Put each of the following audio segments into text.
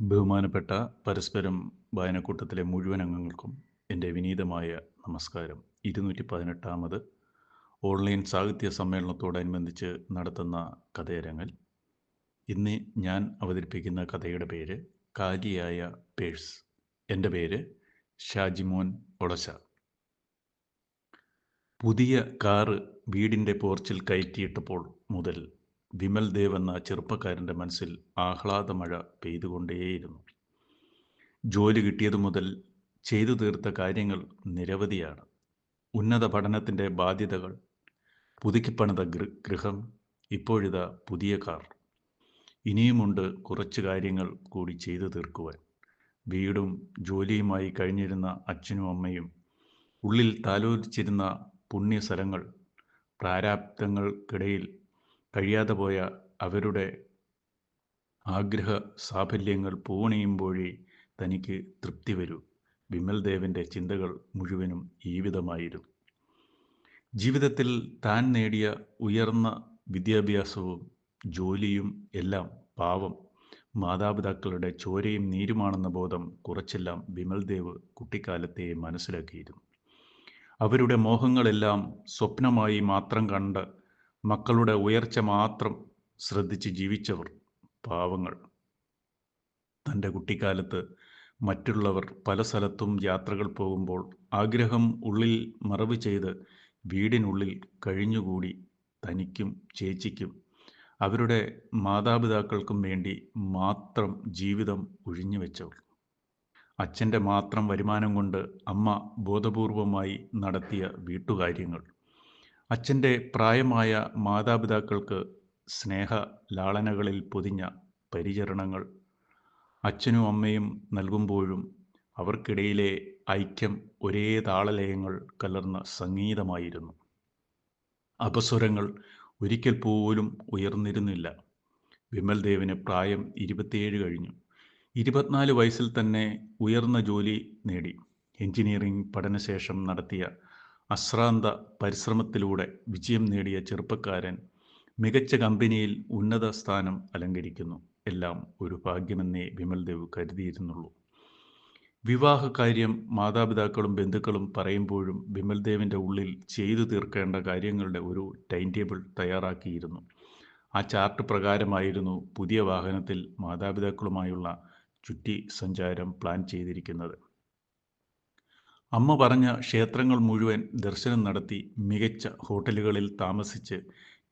ബഹുമാനപ്പെട്ട പരസ്പരം വായനക്കൂട്ടത്തിലെ മുഴുവൻ അംഗങ്ങൾക്കും എന്റെ വിനീതമായ നമസ്കാരം. ഇരുന്നൂറ്റി പതിനെട്ടാമത് ഓൺലൈൻ സാഹിത്യ സമ്മേളനത്തോടനുബന്ധിച്ച് നടത്തുന്ന കഥയരങ്ങൾ ഇന്ന് ഞാൻ അവതരിപ്പിക്കുന്ന കഥയുടെ പേര് കാലിയായ പേഴ്സ്. എന്റെ പേര് ഷാജിമോൻ ഒളശ. പുതിയ കാറ് വീടിന്റെ പോർച്ചിൽ കയറ്റിയിട്ടപ്പോൾ മുതൽ വിമൽ ദേവ് എന്ന ചെറുപ്പക്കാരന്റെ മനസ്സിൽ ആഹ്ലാദമഴ പെയ്തുകൊണ്ടേയിരുന്നു. ജോലി കിട്ടിയതു മുതൽ ചെയ്തു തീർത്ത കാര്യങ്ങൾ നിരവധിയാണ്. ഉന്നത പഠനത്തിന്റെ ബാധ്യതകൾ പുതുക്കിപ്പണിത ഗൃഹം ഇപ്പോഴിതാ പുതിയ കാർ. ഇനിയുമുണ്ട് കുറച്ച് കാര്യങ്ങൾ കൂടി ചെയ്തു തീർക്കുവാൻ. വീടും ജോലിയുമായി കഴിഞ്ഞിരുന്ന അച്ഛനും അമ്മയും ഉള്ളിൽ താലോലിച്ചിരുന്ന പുണ്യസ്ഥലങ്ങൾ പ്രാരാബ്ദങ്ങൾക്കിടയിൽ കഴിയാതെ പോയ അവരുടെ ആഗ്രഹ സാഫല്യങ്ങൾ പൂണയുമ്പോഴേ തനിക്ക് തൃപ്തി വരൂ. വിമൽ ദേവന്റെ ചിന്തകൾ മുഴുവനും ഈ വിധമായിരുന്നു. ജീവിതത്തിൽ താൻ നേടിയ ഉയർന്ന വിദ്യാഭ്യാസവും ജോലിയും എല്ലാം പാവം മാതാപിതാക്കളുടെ ചോരയും നീരുമാണെന്ന ബോധം കുറച്ചെല്ലാം വിമൽദേവ് കുട്ടിക്കാലത്തെ മനസ്സിലാക്കിയിരുന്നു. അവരുടെ മോഹങ്ങളെല്ലാം സ്വപ്നമായി മാത്രം കണ്ട് മക്കളുടെ ഉയർച്ച മാത്രം ശ്രദ്ധിച്ച് ജീവിച്ചവർ പാവങ്ങൾ. തന്റെ കുട്ടിക്കാലത്ത് മറ്റുള്ളവർ പല സ്ഥലത്തും യാത്രകൾ പോകുമ്പോൾ ആഗ്രഹം ഉള്ളിൽ മറവ് ചെയ്ത് വീടിനുള്ളിൽ കഴിഞ്ഞുകൂടി തനിക്കും ചേച്ചിക്കും. അവരുടെ മാതാപിതാക്കൾക്കും വേണ്ടി മാത്രം ജീവിതം ഒഴിഞ്ഞു വെച്ചവർ. അച്ഛന്റെ മാത്രം വരുമാനം കൊണ്ട് അമ്മ ബോധപൂർവമായി നടത്തിയ വീട്ടുകാര്യങ്ങൾ. അച്ഛന്റെ പ്രായമായ മാതാപിതാക്കൾക്ക് സ്നേഹ ലാളനകളിൽ പൊതിഞ്ഞ പരിചരണങ്ങൾ. അച്ഛനും അമ്മയും നൽകുമ്പോഴും അവർക്കിടയിലെ ഐക്യം ഒരേ താളലയങ്ങൾ കലർന്ന സംഗീതമായിരുന്നു. അപസ്വരങ്ങൾ ഒരിക്കൽ പോലും ഉയർന്നിരുന്നില്ല. വിമൽ ദേവിന് പ്രായം ഇരുപത്തിയേഴ് കഴിഞ്ഞു. ഇരുപത്തിനാല് വയസ്സിൽ തന്നെ ഉയർന്ന ജോലി നേടി. എഞ്ചിനീയറിംഗ് പഠനശേഷം നടത്തിയ അശ്രാന്ത പരിശ്രമത്തിലൂടെ വിജയം നേടിയ ചെറുപ്പക്കാരൻ മികച്ച കമ്പനിയിൽ ഉന്നത സ്ഥാനം അലങ്കരിക്കുന്നു. എല്ലാം ഒരു ഭാഗ്യമെന്നേ വിമൽ ദേവ് കരുതിയിരുന്നുള്ളൂ. വിവാഹകാര്യം മാതാപിതാക്കളും ബന്ധുക്കളും പറയുമ്പോഴും വിമൽ ദേവിന്റെ ഉള്ളിൽ ചെയ്തു തീർക്കേണ്ട കാര്യങ്ങളുടെ ഒരു ടൈം ടേബിൾ തയ്യാറാക്കിയിരുന്നു. ആ ചാർട്ട് പ്രകാരമായിരുന്നു പുതിയ വാഹനത്തിൽ മാതാപിതാക്കളുമായുള്ള ചുറ്റി സഞ്ചാരം പ്ലാൻ ചെയ്തിരിക്കുന്നത്. അമ്മ പറഞ്ഞ ക്ഷേത്രങ്ങൾ മുഴുവൻ ദർശനം നടത്തി മികച്ച ഹോട്ടലുകളിൽ താമസിച്ച്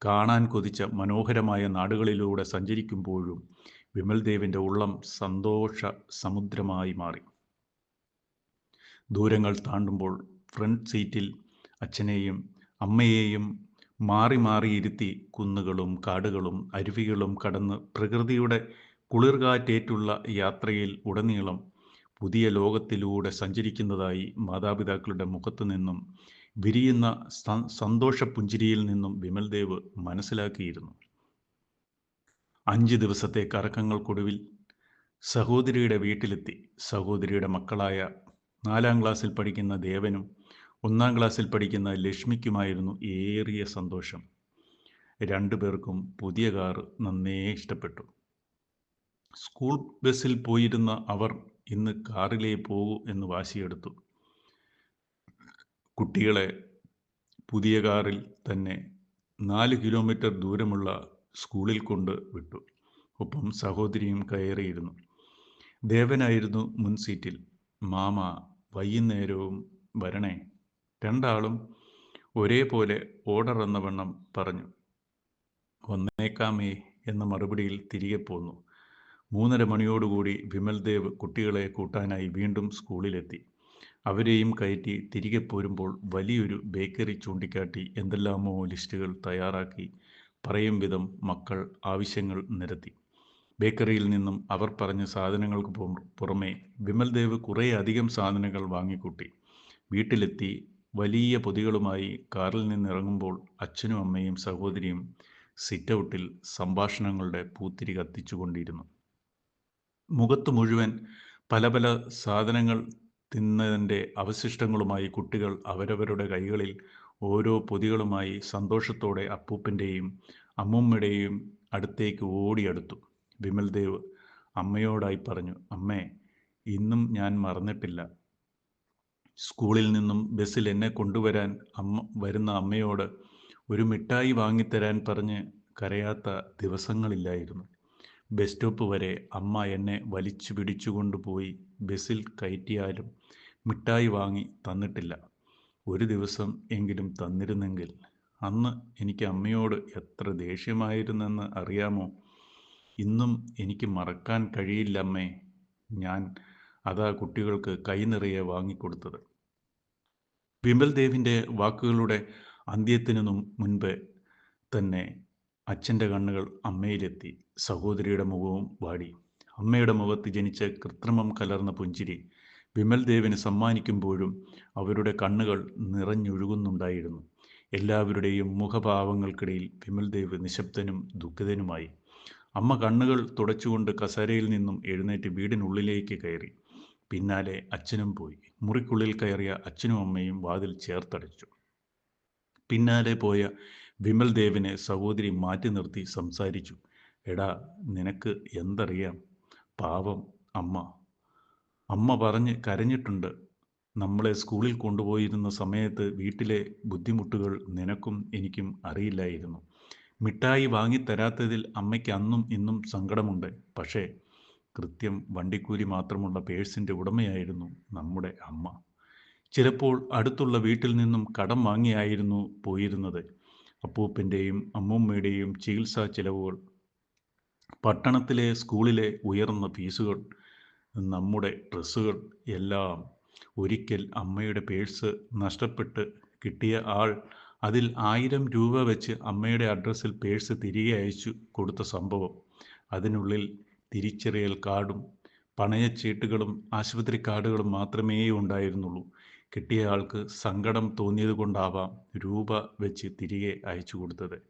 കാണാൻ കൊതിച്ച മനോഹരമായ നാടുകളിലൂടെ സഞ്ചരിക്കുമ്പോഴും വിമൽദേവിന്റെ ഉള്ളം സന്തോഷ സമുദ്രമായി മാറി. ദൂരങ്ങൾ താണ്ടുമ്പോൾ ഫ്രണ്ട് സീറ്റിൽ അച്ഛനെയും അമ്മയെയും മാറി മാറിയിരുത്തി കുന്നുകളും കാടുകളും അരുവികളും കടന്ന് പ്രകൃതിയുടെ കുളിർകാറ്റേറ്റുള്ള യാത്രയിൽ ഉടനീളം പുതിയ ലോകത്തിലൂടെ സഞ്ചരിക്കുന്നതായി മാതാപിതാക്കളുടെ മുഖത്തു നിന്നും വിരിയുന്ന സന്തോഷപുഞ്ചിരിയിൽ നിന്നും വിമൽദേവ് മനസ്സിലാക്കിയിരുന്നു. അഞ്ച് ദിവസത്തെ കറക്കങ്ങൾക്കൊടുവിൽ സഹോദരിയുടെ വീട്ടിലെത്തി. സഹോദരിയുടെ മക്കളായ നാലാം ക്ലാസ്സിൽ പഠിക്കുന്ന ദേവനും ഒന്നാം ക്ലാസ്സിൽ പഠിക്കുന്ന ലക്ഷ്മിക്കുമായിരുന്നു ഏറിയ സന്തോഷം. രണ്ടു പേർക്കും പുതിയ കാർ നന്നേ ഇഷ്ടപ്പെട്ടു. സ്കൂൾ ബസ്സിൽ പോയിരുന്ന അവർ ഇന്ന് കാറിലേ പോകൂ എന്ന് വാശിയെടുത്തു. കുട്ടികളെ പുതിയ കാറിൽ തന്നെ നാല് കിലോമീറ്റർ ദൂരമുള്ള സ്കൂളിൽ കൊണ്ട് വിട്ടു. ഒപ്പം സഹോദരിയും കയറിയിരുന്നു. ദേവനായിരുന്നു മുൻ സീറ്റിൽ. മാമ വൈകുന്നേരവും വരണേ. രണ്ടാളും ഒരേപോലെ ഓർഡർ എന്ന വണ്ണം പറഞ്ഞു. വന്നേക്കാമേ എന്ന മറുപടിയിൽ തിരികെ പോന്നു. മൂന്നര മണിയോടുകൂടി ഭിമൽദേവ് കുട്ടികളെ കൂട്ടാനായി വീണ്ടും സ്കൂളിലെത്തി. അവരെയും കയറ്റി തിരികെ പോരുമ്പോൾ വലിയൊരു ബേക്കറി ചൂണ്ടിക്കാട്ടി എന്തെല്ലാമോ ലിസ്റ്റുകൾ തയ്യാറാക്കി പറയും വിധം മക്കൾ ആവശ്യങ്ങൾ നിരത്തി. ബേക്കറിയിൽ നിന്നും അവർ പറഞ്ഞ സാധനങ്ങൾക്ക് പുറമെ വിമൽ ദേവ് കുറേ അധികം സാധനങ്ങൾ വാങ്ങിക്കൂട്ടി. വീട്ടിലെത്തി വലിയ പൊതികളുമായി കാറിൽ നിന്നിറങ്ങുമ്പോൾ അച്ഛനും അമ്മയും സഹോദരിയും സിറ്റൗട്ടിൽ സംഭാഷണങ്ങളുടെ പൂത്തിരി കത്തിച്ചുകൊണ്ടിരുന്നു. മുഖത്ത് മുഴുവൻ പല പല സാധനങ്ങൾ തിന്നതിന്റെ അവശിഷ്ടങ്ങളുമായി കുട്ടികൾ അവരവരുടെ കൈകളിൽ ഓരോ പൊതികളുമായി സന്തോഷത്തോടെ അപ്പൂപ്പന്റെയും അമ്മൂമ്മയുടെയും അടുത്തേക്ക് ഓടിയടുത്തു. വിമൽദേവ് അമ്മയോടായി പറഞ്ഞു അമ്മേ ഇന്നും ഞാൻ മറന്നിട്ടില്ല. സ്കൂളിൽ നിന്നും ബസ്സിൽ എന്നെ കൊണ്ടുവരാൻ അമ്മ വരുന്ന അമ്മയോട് ഒരു മിഠായി വാങ്ങിത്തരാൻ പറഞ്ഞ് കരയാത്ത ദിവസങ്ങളില്ലായിരുന്നു. ബസ് സ്റ്റോപ്പ് വരെ അമ്മ എന്നെ വലിച്ചു പിടിച്ചുകൊണ്ടുപോയി ബസ്സിൽ കയറ്റിയാലും മിഠായി വാങ്ങി തന്നിട്ടില്ല. ഒരു ദിവസം എങ്കിലും തന്നിരുന്നെങ്കിൽ അന്ന് എനിക്ക് അമ്മയോട് എത്ര ദേഷ്യമായിരുന്നെന്ന് അറിയാമോ? ഇന്നും എനിക്ക് മറക്കാൻ കഴിയില്ല അമ്മേ. ഞാൻ അതാ കുട്ടികൾക്ക് കൈ നിറയെ വാങ്ങിക്കൊടുത്തത്. വിമൽ ദേവിന്റെ വാക്കുകളുടെ അന്ത്യത്തിനു മുൻപ് തന്നെ അച്ഛന്റെ കണ്ണുകൾ അമ്മയിലെത്തി. സഹോദരിയുടെ മുഖവും വാടി. അമ്മയുടെ മുഖത്ത് ജനിച്ച കൃത്രിമം കലർന്ന പുഞ്ചിരി. വിമൽ ദേവിന് സമ്മാനിക്കുമ്പോഴും അവരുടെ കണ്ണുകൾ നിറഞ്ഞൊഴുകുന്നുണ്ടായിരുന്നു. എല്ലാവരുടെയും മുഖഭാവങ്ങൾക്കിടയിൽ വിമൽ ദേവ് നിശബ്ദനും ദുഃഖിതനുമായി. അമ്മ കണ്ണുകൾ തുടച്ചുകൊണ്ട് കസേരയിൽ നിന്നും എഴുന്നേറ്റ് വീടിനുള്ളിലേക്ക് കയറി. പിന്നാലെ അച്ഛനും പോയി. മുറിക്കുള്ളിൽ കയറിയ അച്ഛനും അമ്മയും വാതിൽ ചേർത്തടച്ചു. പിന്നാലെ പോയ വിമൽ ദേവിനെ സഹോദരി മാറ്റി നിർത്തി സംസാരിച്ചു. എടാ നിനക്ക് എന്തറിയാം? പാവം അമ്മ. അമ്മ പറഞ്ഞ് കരഞ്ഞിട്ടുണ്ട്. നമ്മളെ സ്കൂളിൽ കൊണ്ടുപോയിരുന്ന സമയത്ത് വീട്ടിലെ ബുദ്ധിമുട്ടുകൾ നിനക്കും എനിക്കും അറിയില്ലായിരുന്നു. മിഠായി വാങ്ങിത്തരാത്തതിൽ അമ്മയ്ക്ക് അന്നും ഇന്നും സങ്കടമുണ്ട്. പക്ഷേ കൃത്യം വണ്ടിക്കൂലി മാത്രമുള്ള പേഴ്സിന്റെ ഉടമയായിരുന്നു നമ്മുടെ അമ്മ. ചിലപ്പോൾ അടുത്തുള്ള വീട്ടിൽ നിന്നും കടം വാങ്ങിയായിരുന്നു പോയിരുന്നത്. അപ്പൂപ്പന്റെയും അമ്മൂമ്മയുടെയും ചികിത്സാ ചിലവുകൾ പട്ടണത്തിലെ സ്കൂളിലെ ഉയർന്ന ഫീസുകൾ നമ്മുടെ ഡ്രസ്സുകൾ എല്ലാം ഒരിക്കൽ അമ്മയുടെ പേഴ്സ് നഷ്ടപ്പെട്ട് കിട്ടിയ ആൾ അതിൽ ആയിരം രൂപ വെച്ച് അമ്മയുടെ അഡ്രസ്സിൽ പേഴ്സ് തിരികെ അയച്ചു കൊടുത്ത സംഭവം. അതിനുള്ളിൽ തിരിച്ചറിയൽ കാർഡും പണയച്ചീട്ടുകളും ആശുപത്രി കാർഡുകളും മാത്രമേ ഉണ്ടായിരുന്നുള്ളൂ കിട്ടിയ ആൾക്ക് സങ്കടം തോന്നിയത് കൊണ്ടാവാം രൂപ വെച്ച് തിരികെ അയച്ചു കൊടുത്തത്.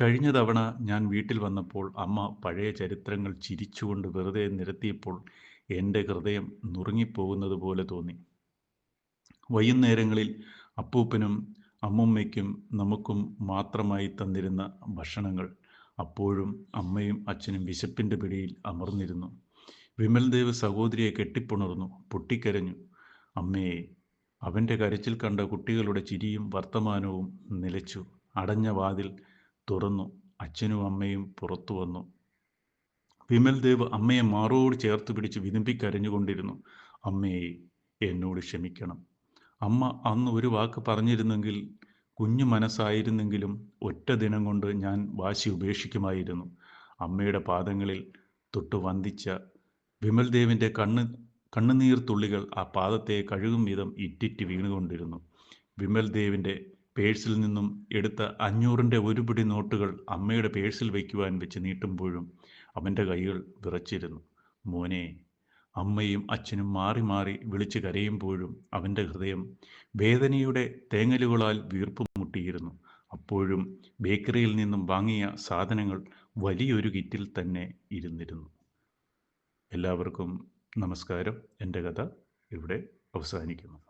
കഴിഞ്ഞ തവണ ഞാൻ വീട്ടിൽ വന്നപ്പോൾ അമ്മ പഴയ ചരിത്രങ്ങൾ ചിരിച്ചുകൊണ്ട് വെറുതെ നിരത്തിയപ്പോൾ എന്റെ ഹൃദയം നുറുങ്ങിപ്പോകുന്നത് പോലെ തോന്നി. വൈകുന്നേരങ്ങളിൽ അപ്പൂപ്പനും അമ്മുമ്മയ്ക്കും നമുക്കും മാത്രമായി തന്നിരുന്ന ഭക്ഷണങ്ങൾ അപ്പോഴും അമ്മയും അച്ഛനും വിശപ്പിന്റെ പിടിയിൽ അമർന്നിരുന്നു. വിമൽദേവ് സഹോദരിയെ കെട്ടിപ്പുണർന്നു പൊട്ടിക്കരഞ്ഞു. അമ്മയെ അവന്റെ കരച്ചിൽ കണ്ട കുട്ടികളുടെ ചിരിയും വർത്തമാനവും നിലച്ചു. അടഞ്ഞ വാതിൽ തുറന്നു. അച്ഛനും അമ്മയും പുറത്തു വന്നു. വിമൽ ദേവ് അമ്മയെ മാറോട് ചേർത്ത് പിടിച്ച് വിതുമ്പിക്കരഞ്ഞുകൊണ്ടിരുന്നു അമ്മയെ എന്നോട് ക്ഷമിക്കണം. അമ്മ അന്ന് ഒരു വാക്ക് പറഞ്ഞിരുന്നെങ്കിൽ കുഞ്ഞു മനസ്സായിരുന്നെങ്കിലും ഒറ്റ ദിനം കൊണ്ട് ഞാൻ വാശി ഉപേക്ഷിക്കുമായിരുന്നു. അമ്മയുടെ പാദങ്ങളിൽ തൊട്ട് വന്ദിച്ച വിമൽ ദേവിന്റെ കണ്ണ് കണ്ണുനീർ തുള്ളികൾ ആ പാദത്തെ കഴുകും വിധം ഇറ്റിറ്റ് വീണുകൊണ്ടിരുന്നു. വിമൽ ദേവിന്റെ പേഴ്സിൽ നിന്നും എടുത്ത അഞ്ഞൂറിന്റെ ഒരു പിടി നോട്ടുകൾ അമ്മയുടെ പേഴ്സിൽ വയ്ക്കുവാൻ വെച്ച് നീട്ടുമ്പോഴും അവന്റെ കൈകൾ വിറച്ചിരുന്നു. മോനെ അമ്മയും അച്ഛനും മാറി മാറി വിളിച്ചു കരയുമ്പോഴും അവന്റെ ഹൃദയം വേദനയുടെ തേങ്ങലുകളാൽ വീർപ്പ് മുട്ടിയിരുന്നു. അപ്പോഴും ബേക്കറിയിൽ നിന്നും വാങ്ങിയ സാധനങ്ങൾ വലിയൊരു കിറ്റിൽ തന്നെ ഇരുന്നിരുന്നു. എല്ലാവർക്കും നമസ്കാരം. എന്റെ കഥ ഇവിടെ അവസാനിക്കുന്നു.